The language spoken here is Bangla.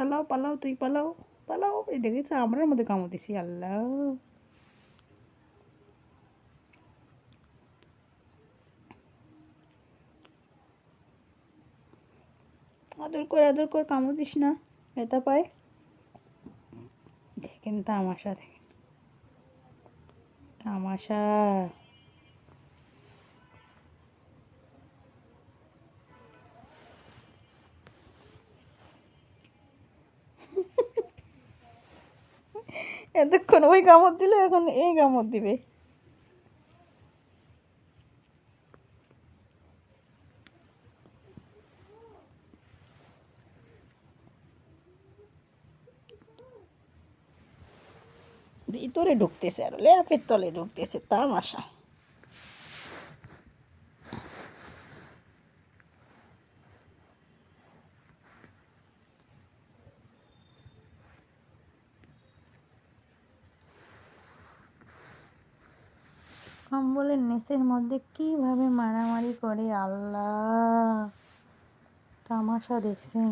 পালাও পালাও, তুই পালাও পালাও। এই দেখেছ, আমরার মধ্যে কামড় দিছি, আল্লাহ। আদর কর আদর কর, কামড় দিস না, ব্যথা পায়। দেখেন তামাশা দেখেন। তামাশা। এতক্ষণ ওই কামড় দিল, এখন এই কামড় দিবে। ভিতরে ঢুকতেছে আর ল্যাপের তলে ঢুকতেছে, তামাশা। কম্বলের নেশের মধ্যে কীভাবে মারামারি করে? আল্লাহ তামাশা দেখছেন।